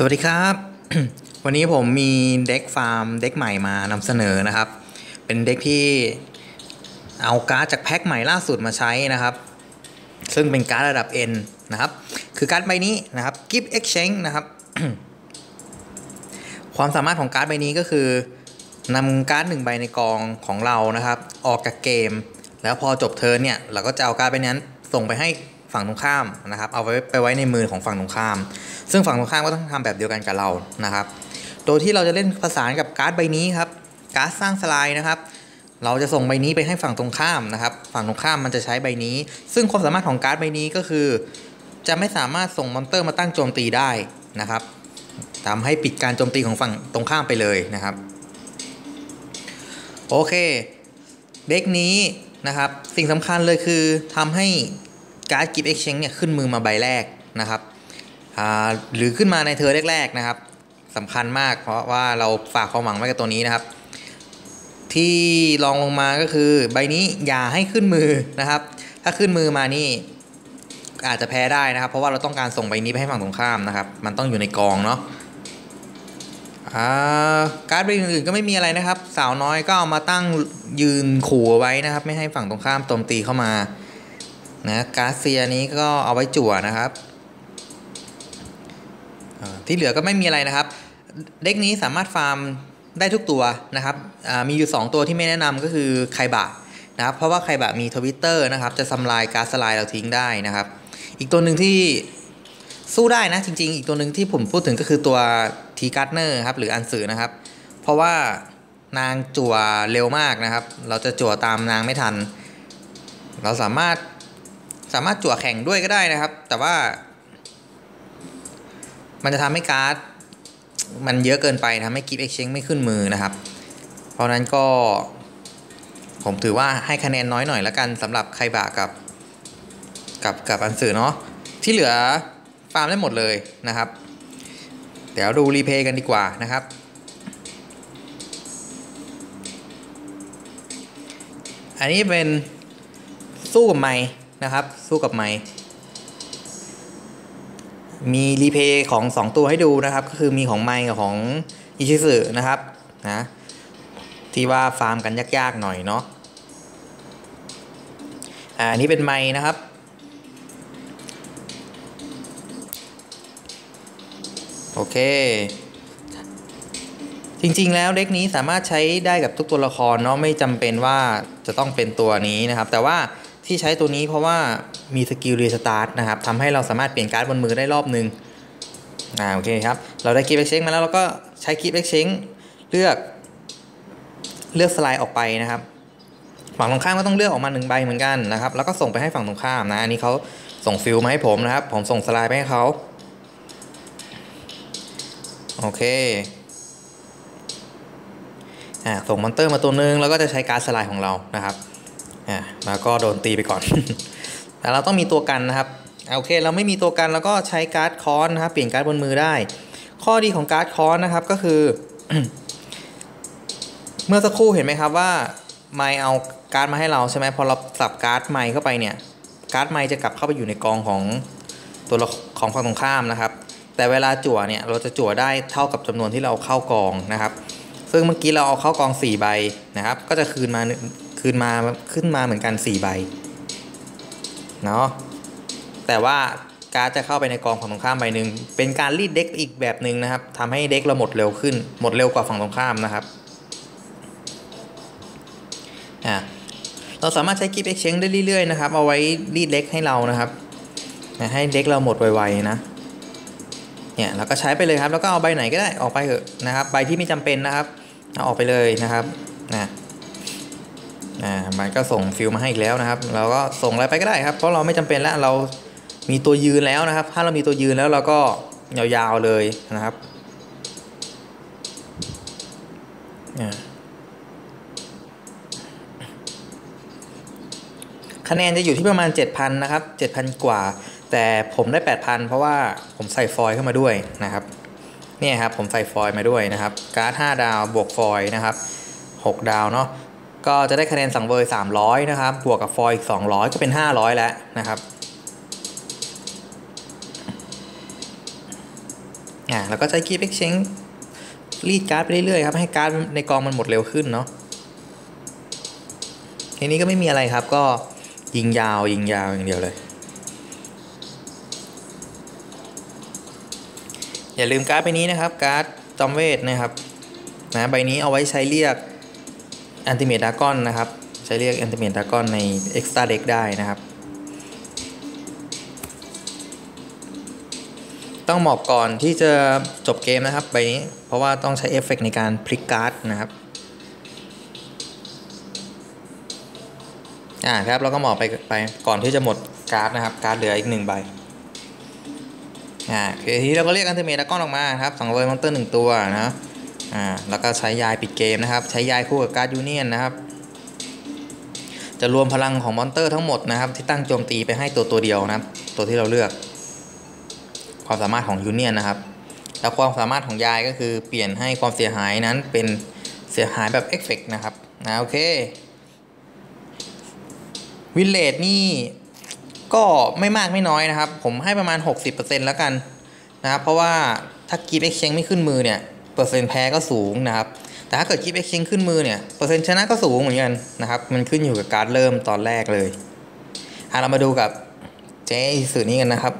สวัสดีครับ วันนี้ผมมีเด็กฟาร์มเด็กใหม่มานำเสนอนะครับ เป็นเด็กที่เอาการ์ดจากแพ็คใหม่ล่าสุดมาใช้นะครับ ซึ่งเป็นการ์ดระดับ N นะครับ คือการ์ดใบนี้นะครับ Gift Exchange นะครับ ความสามารถของการ์ดใบนี้ก็คือนำการ์ดหนึ่งใบในกองของเรานะครับ ออกจากเกม แล้วพอจบเทิร์นเนี่ย เราก็จะเอาการ์ดใบนั้นส่งไปให้ ฝั่งตรงข้ามนะครับเอาไว้ไปไว้ในมือของฝั่งตรงข้าม ซึ่งฝั่งตรงข้ามก็ต้องทำแบบเดียวกันกับเรานะครับ โดยที่เราจะเล่นประสานกับการ์ดใบนี้ครับการ์ดสร้างสไลด์นะครับ เราจะส่งใบนี้ไปให้ฝั่งตรงข้ามนะครับ ฝั่งตรงข้ามมันจะใช้ใบนี้ ซึ่งความสามารถของการ์ดใบนี้ก็คือ จะไม่สามารถส่งมอนเตอร์มาตั้งโจมตีได้นะครับทำให้ปิดการโจมตีของฝั่งตรงข้ามไปเลยนะครับ โอเค เด็กนี้นะครับ สิ่งสำคัญเลยคือทำให้ การ์ดกิฟต์เอ็กชแนนเนี่ยขึ้นมือมาใบแรกนะครับหรือขึ้นมาในเธอแรกๆนะครับสำคัญมากเพราะว่าเราฝากความหวังไว้กับตัวนี้นะครับ ที่ลองลงมาก็คือใบนี้อย่าให้ขึ้นมือนะครับ ถ้าขึ้นมือมานี่อาจจะแพ้ได้นะครับ เพราะว่าเราต้องการส่งใบนี้ไปให้ฝั่งตรงข้ามนะครับ มันต้องอยู่ในกองเนาะการ์ดใบอื่นๆก็ไม่มีอะไรนะครับ สาวน้อยก็เอามาตั้งยืนขู่ไว้นะครับ ไม่ให้ฝั่งตรงข้ามโจมตีเข้ามา นะการเซียนี้ก็เอาไว้จั่วนะครับ ที่เหลือก็ไม่มีอะไรนะครับ เด็กนี้สามารถฟาร์มได้ทุกตัวนะครับ มีอยู่ 2 ตัวที่ไม่แนะนำก็คือไคบะนะครับ เพราะว่าไคบะมีทวิตเตอร์นะครับ จะทำลายการสไลด์เราทิ้งได้นะครับ อีกตัวหนึ่งที่สู้ได้นะจริง ๆ อีกตัวหนึ่งที่ผมพูดถึงก็คือตัวทีการ์เนอร์ครับหรืออันสือนะครับ เพราะว่านางจั่วเร็วมากนะครับ เราจะจั่วตามนางไม่ทัน เราสามารถ สามารถจั่วแข่งด้วยก็ได้นะครับ แต่ว่า มันจะทำให้การ์ด มันเยอะเกินไปทำให้กิฟต์เอ็กชแนนไม่ขึ้นมือนะครับ เพราะนั้นก็ ผมถือว่าให้คะแนนน้อยหน่อยแล้วกันสำหรับใครบากับ กับกับอันสื่อเนาะที่เหลือฟาร์มได้หมดเลยนะครับ เดี๋ยวดูรีเพย์กันดีกว่านะครับอันนี้เป็นสู้กับไม้ นะครับ สู้กับไม้มีรีเพย์ของ 2 ตัวให้ดูนะครับ ก็คือมีของไมกับของอิชิสึนะครับนะที่ว่าฟาร์มกันยากๆหน่อยเนาะอ่าอันนี้เป็นไมนะครับ โอเค จริงๆแล้วเด็กนี้สามารถใช้ได้กับทุกตัวละครเนาะไม่จำเป็นว่าจะต้องเป็นตัวนี้นะครับ แต่ว่า ที่ใช้ตัวนี้เพราะว่ามีสกิลรีสตาร์ทนะครับทำให้เราสามารถเปลี่ยนการ์ดบนมือได้รอบหนึ่งอ่าโอเคครับ เราได้คีบเอ็กเชงมาแล้วเราก็ใช้คีบเอ็กเชงเลือก เลือกสไลด์ออกไปนะครับ ฝั่งตรงข้ามก็ต้องเลือกออกมาหนึ่งใบเหมือนกันนะครับ แล้วก็ส่งไปให้ฝั่งตรงข้ามนะอันนี้เขาส่งฟิลมาให้ผมนะครับ ผมส่งสไลด์ไปให้เขาโอเคอ่าส่งมอนเตอร์มาตัวนึงแล้วก็จะใช้การ์ดสไลด์ของเรานะครับ อ่าแล้วก็โดนตีไปก่อน แต่เราต้องมีตัวกันนะครับโอเค เราไม่มีตัวกันเราก็ใช้การ์ดคอนนะครับ เปลี่ยนการ์ดบนมือได้ ข้อดีของการ์ดคอนนะครับก็คือ เมื่อสักครู่เห็นไหมครับว่าไมเอาการ์ดมาให้เราใช่ไหมพอเราสับการ์ดไมเข้าไปเนี่ย การ์ดไมจะกลับเข้าไปอยู่ในกองของตัวของฝั่งตรงข้ามนะครับ แต่เวลาจั่วเนี่ยเราจะจั่วได้เท่ากับจำนวนที่เราเข้ากองนะครับ ซึ่งเมื่อกี้เราเอาเข้ากอง 4 ใบนะครับ ก็จะคืนมา คืนมาขึ้นมาเหมือนกัน 4 ใบเนาะแต่ว่าการจะเข้าไปในกองฝั่งตรงข้ามใบหนึ่งเป็นการรีดเด็กอีกแบบหนึ่งนะครับทำให้เด็กเราหมดเร็วขึ้น หมดเร็วกว่าฝั่งตรงข้ามนะครับอ่าเราสามารถใช้กิฟต์เอ็กเชแนนได้เรื่อยๆนะครับ เอาไว้รีดเด็กให้เรานะครับให้เด็กเราหมดไวๆนะเนี่ยเราก็ใช้ไปเลยครับ แล้วก็เอาใบไหนก็ได้ออกไปเถอะนะครับ ใบที่ไม่จำเป็นนะครับเอาออกไปเลยนะครับนะ อ่ามันก็ส่งฟิลมาให้อีกแล้วนะครับเราก็ส่งอะไรไปก็ได้ครับ เพราะเราไม่จำเป็นแล้วเรามีตัวยืนแล้วนะครับ ถ้าเรามีตัวยืนแล้วเราก็ยาวๆเลยนะครับคะแนนจะอยู่ที่ประมาณ 7,000 นะครับ 7,000 กว่า แต่ผมได้ 8,000 เพราะว่าผมใส่ฟอยเข้ามาด้วยนะครับนี่ครับผมใส่ฟอยมาด้วยนะครับ การ์ด 5 ดาวบวกฟอยนะครับ 6 ดาวเนาะ ก็จะได้คะแนนสังเวย300 นะครับ บวกกับฟอยอีก 200 ก็เป็น 500 แล้วนะครับอ่าแล้วก็ใช้กีบเอ็กเชงรีดการ์ดไปเรื่อยๆครับ ให้การ์ดในกองมันหมดเร็วขึ้นเนาะทีนี้ก็ไม่มีอะไรครับ ก็ยิงยาวยิงยาวอย่างเดียวเลย อย่าลืมการ์ดใบนี้นะครับ การ์ดจอมเวทนะครับนะใบนี้เอาไว้ใช้เรียก แอนติเมตดากอนนะครับ ใช้เรียกแอนติเมตดากอนในเอ็กซ์ตร้าเด็กได้นะครับ ต้องหมอบก่อนที่จะจบเกมนะครับใบนี้ เพราะว่าต้องใช้เอฟเฟกในการพลิกการ์ดนะครับอ่าครับเราก็หมอบไปไปก่อนที่จะหมดการ์ดนะครับ การ์ดเหลืออีกหนึ่งใบอ่าโอทีนี้เราก็เรียกอันเทเมตก้อนออกมาครับสองเวอร์มอนเตอร์หนึ่งตัวนะ อ่าแล้วก็ใช้ยายปิดเกมนะครับ ใช้ยายคู่กับการ์ดยูเนียนนะครับ จะรวมพลังของมอนเตอร์ทั้งหมดนะครับ ที่ตั้งโจมตีไปให้ตัวตัวเดียวนะครับ ตัวที่เราเลือก ความสามารถของยูเนียนนะครับ แล้วความสามารถของยายก็คือเปลี่ยนให้ความเสียหายนั้นเป็นเสียหายแบบเอฟเฟกนะครับนะโอเควิลเลจนี่ก็ไม่มากไม่น้อยนะครับ ผมให้ประมาณ 60%แล้วกันนะครับ เพราะว่าถ้ากีบเอ็กเชงไม่ขึ้นมือเนี่ย เปอร์เซ็นต์แพ้ก็สูงนะครับ แต่ถ้าเกิดกีบเอ็กเชงขึ้นมือเนี่ยเปอร์เซ็นต์ชนะก็สูงเหมือนกันนะครับ มันขึ้นอยู่กับการเริ่มตอนแรกเลยอะเรามาดูกับเจ๊สื่อนี้กันนะครับ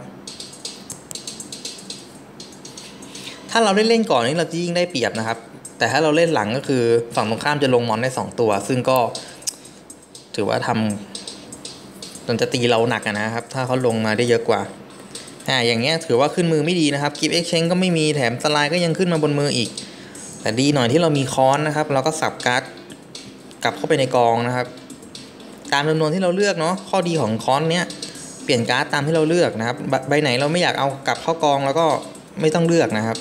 ถ้าเราได้เล่นก่อนนี่เราจะยิ่งได้เปรียบนะครับ แต่ถ้าเราเล่นหลังก็คือฝั่งตรงข้ามจะลงมอนได้ 2 ตัว ซึ่งก็ถือว่าทำจนจะตีเราหนักนะครับ ถ้าเขาลงมาได้เยอะกว่า อ่าอย่างเงี้ยถือว่าขึ้นมือไม่ดีนะครับกิฟเอ็กเชนก็ไม่มีแถมสไลด์ก็ยังขึ้นมาบนมืออีก แต่ดีหน่อยที่เรามีค้อนนะครับ เราก็สับการ์ดกลับเข้าไปในกองนะครับ ตามจำนวนที่เราเลือกเนาะข้อดีของค้อนเนี้ยเปลี่ยนการ์ดตามที่เราเลือกนะครับ ใบไหนเราไม่อยากเอากลับเข้ากองแล้วก็ไม่ต้องเลือกนะครับ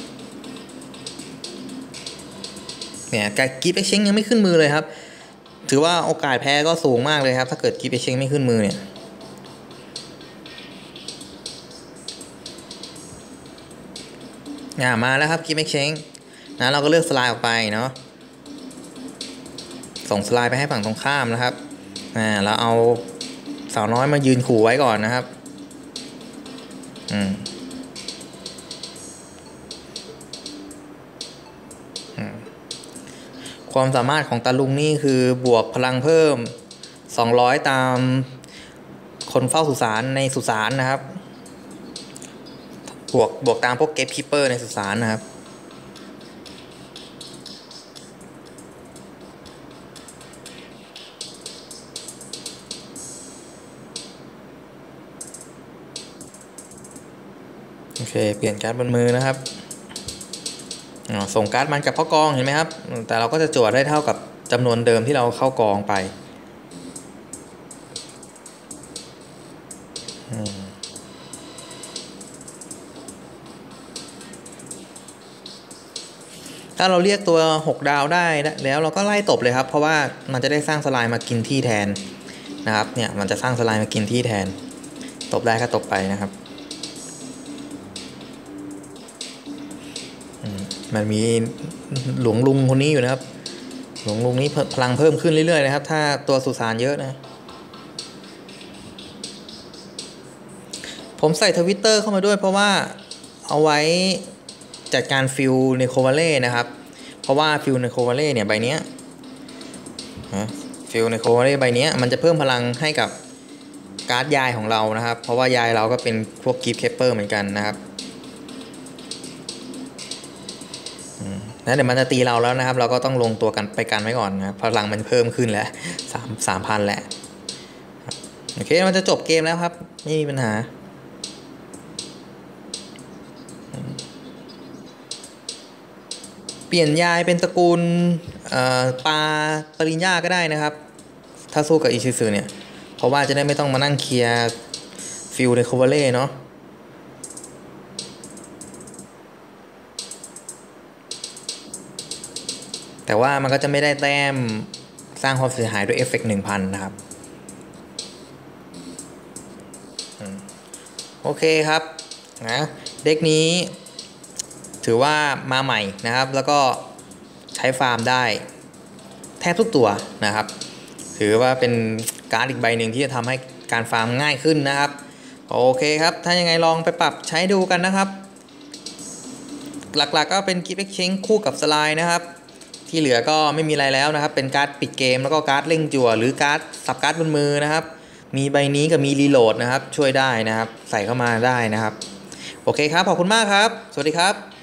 เนี่ยการกิฟต์เอ็กเชงยังไม่ขึ้นมือเลยครับ ถือว่าโอกาสแพ้ก็สูงมากเลยครับ ถ้าเกิดกิฟต์เอ็กเชงไม่ขึ้นมือเนี่ย อ่ามาแล้วครับกิฟต์เอ็กเชงนะเราก็เลือกสไลด์ออกไปเนาะส่งสไลด์ไปให้ฝั่งตรงข้ามนะครับอ่าเราเอาสาวน้อยมายืนขู่ไว้ก่อนนะครับอืมความสามารถของตาลุงนี่คือบวกพลังเพิ่ม 200 ตามคนเฝ้าสุสานในสุสานนะครับ บวกบวกตามพวกเกตคิปเปอร์ในสุสานนะครับ โอเค เปลี่ยนการ์ดบนมือนะครับส่งการ์ดมันกับเข้ากองเห็นไหมครับ แต่เราก็จะจวดได้เท่ากับจำนวนเดิมที่เราเข้ากองไป ถ้าเราเรียกตัว 6 ดาวได้แล้วเราก็ไล่ตบเลยครับ เพราะว่ามันจะได้สร้างสไลด์มากินที่แทนนะครับเนี่ยมันจะสร้างสไลด์มากินที่แทน ตบได้ก็ตบไปนะครับมันมีหลวงลุงคนนี้อยู่นะครับ หลวงลุงนี้พลังเพิ่มขึ้นเรื่อยๆนะครับ ถ้าตัวสุสานเยอะนะผมใส่ทวิตเตอร์เข้ามาด้วยเพราะว่าเอาไว้ จัดการฟิลในโควาเล่นะครับ เพราะว่าฟิลในโควาเล่เนี่ยใบเนี้ยฟิลในโควาเล่ใบเนี้ยมันจะเพิ่มพลังให้กับการ์ดยายของเรานะครับ เพราะว่ายายเราก็เป็นพวกกิฟต์เคปเปอร์เหมือนกันนะครับนะเดี๋ยวมันจะตีเราแล้วนะครับ เราก็ต้องลงตัวกันไปกันไว้ก่อนนะพลังมันเพิ่มขึ้นแล้วสามสามพันแหละโอเคมันจะจบเกมแล้วครับ ไม่มีปัญหา เปลี่ยนยายเป็นตระกูลปลาปริญญาก็ได้นะครับ ถ้าสู้กับอิชิซึเนี่ย เพราะว่าจะได้ไม่ต้องมานั่งเคลียร์ฟิลในโคเวเล่เนาะแต่ว่ามันก็จะไม่ได้แต้มสร้างความเสียหายด้วยเอฟเฟกต์หนึ่งพันนะครับ โอเคครับนะเด็กนี้ ถือว่ามาใหม่นะครับ แล้วก็ใช้ฟาร์มได้ แทบทุกตัวนะครับ ถือว่าเป็นการ์ดอีกใบหนึ่งที่จะทำให้การฟาร์มง่ายขึ้นนะครับ โอเคครับ ถ้ายังไงลองไปปรับใช้ดูกันนะครับ หลักๆก็เป็นกิฟต์เอ็กชงคู่กับสไลด์นะครับ ที่เหลือก็ไม่มีอะไรแล้วนะครับ เป็นการ์ดปิดเกมแล้วก็การ์ดเร่งจั่วหรือการ์ดสับการ์ดบนมือนะครับ มีใบนี้กับมีรีโหลดนะครับ ช่วยได้นะครับ ใส่เข้ามาได้นะครับ โอเคครับ ขอบคุณมากครับ สวัสดีครับ